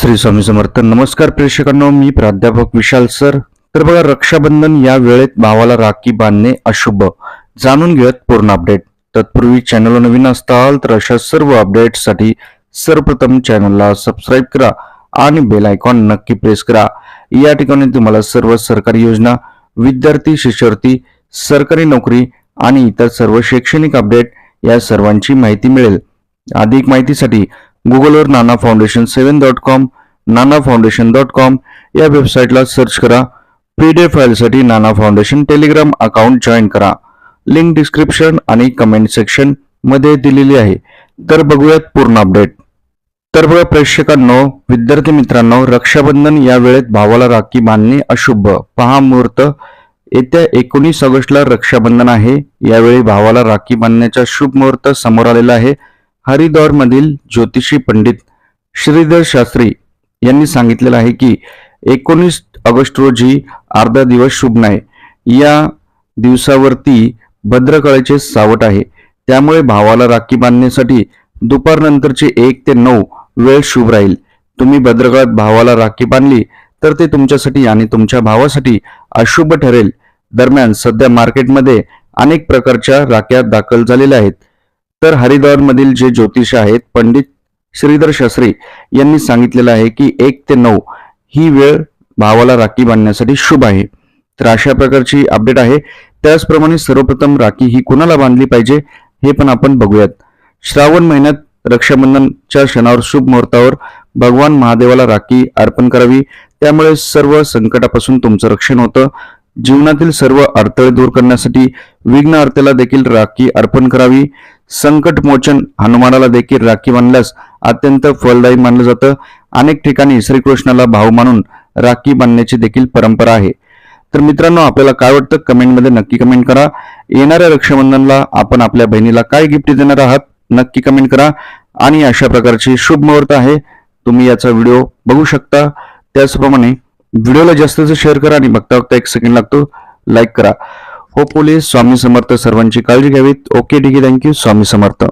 श्री स्वामी समर्थ. नमस्कार प्रेक्षकांनो मी प्राध्यापक विशाल सर. तर बघा रक्षाबंधन या वेळेत भावाला राखी बांधणे अशुभ. जाणून घेऊयात पूर्ण अपडेट तत्पूर्वी चॅनल नवीन असताल तर अशा सर्व अपडेटसाठी सर्वप्रथम चॅनलला सबस्क्राईब करा आणि बेल आयकॉन नक्की प्रेस करा. या ठिकाणी तुम्हाला सर्व सरकारी योजना विद्यार्थी शिष्यवृत्ती सरकारी नोकरी आणि इतर सर्व शैक्षणिक अपडेट या सर्वांची माहिती मिळेल. अधिक माहितीसाठी गुगलवर Nana foundation seven dot com Nana foundation dot com या वेबसाईटला सर्च करा. पीडीएफ फाईलसाठी Nana foundation Telegram account join करा. लिंक डिस्क्रिप्शन आणि कमेंट सेक्शनमध्ये दिलेली आहे. तर बघूयात पूर्ण अपडेट तर बघा प्रेक्षकांनो विद्यार्थी मित्रांनो रक्षाबंधन या वेळेत भावाला राखी बांधणे अशुभ. पहा मुहूर्त. येत्या एकोणीस ऑगस्टला रक्षाबंधन आहे. यावेळी भावाला राखी बांधण्याचा शुभ मुहूर्त समोर आलेला आहे. हरिद्वार मधील ज्योतिषी पंडित श्रीधर शास्त्री यांनी सांगितलेलं आहे की एकोणीस ऑगस्ट रोजी अर्धा दिवस शुभ नाही. या दिवसावरती भद्रकळेचे सावट आहे. त्यामुळे भावाला राखी बांधण्यासाठी दुपारनंतरचे एक ते नऊ वेळ शुभ राहील. तुम्ही भद्रकाळात भावाला राखी बांधली तर ते तुमच्यासाठी आणि तुमच्या भावासाठी अशुभ ठरेल. दरम्यान सध्या मार्केटमध्ये अनेक प्रकारच्या राख्या दाखल झालेल्या आहेत. तर हरिद्वार मधील जे ज्योतिष आहेत पंडित श्रीधर शास्त्री यांनी सांगितलेलं आहे की एक ते नऊ ही वेळ भावाला राखी बांधण्यासाठी शुभ आहे. तर अशा प्रकारची अपडेट आहे. त्याचप्रमाणे सर्वप्रथम राखी ही कुणाला बांधली पाहिजे हे पण आपण बघूयात. श्रावण महिन्यात रक्षाबंधनच्या क्षणावर शुभ मुहूर्तावर भगवान महादेवाला राखी अर्पण करावी. त्यामुळे सर्व संकटापासून तुमचं रक्षण होतं. जीवनातील सर्व अडथळे दूर करण्यासाठी विघ्न अर्थ देखील राखी अर्पण करावी. संकट मोचन हनुमानाला देखील राखी बांधल्यास अत्यंत फलदायी मानलं जातं. अनेक ठिकाणी श्रीकृष्णाला भाव मानून राखी बांधण्याची देखील परंपरा आहे. तर मित्रांनो आपल्याला काय वाटतं? कमेंटमध्ये नक्की कमेंट करा. येणाऱ्या रक्षाबंधनला आपण आपल्या बहिणीला काय गिफ्ट देणार आहात? नक्की कमेंट करा. आणि अशा प्रकारची शुभ मुहूर्त आहे. तुम्ही याचा व्हिडिओ बघू शकता. त्याचप्रमाणे व्हिडिओला जास्तीत शेअर करा आणि बघता बघता एक सेकंड लागतो. लाईक करा. हो पोलीस. स्वामी समर्थ सर्वांची काळजी घ्यावीत. ओके ठीक आहे. Thank you Swami Samarth.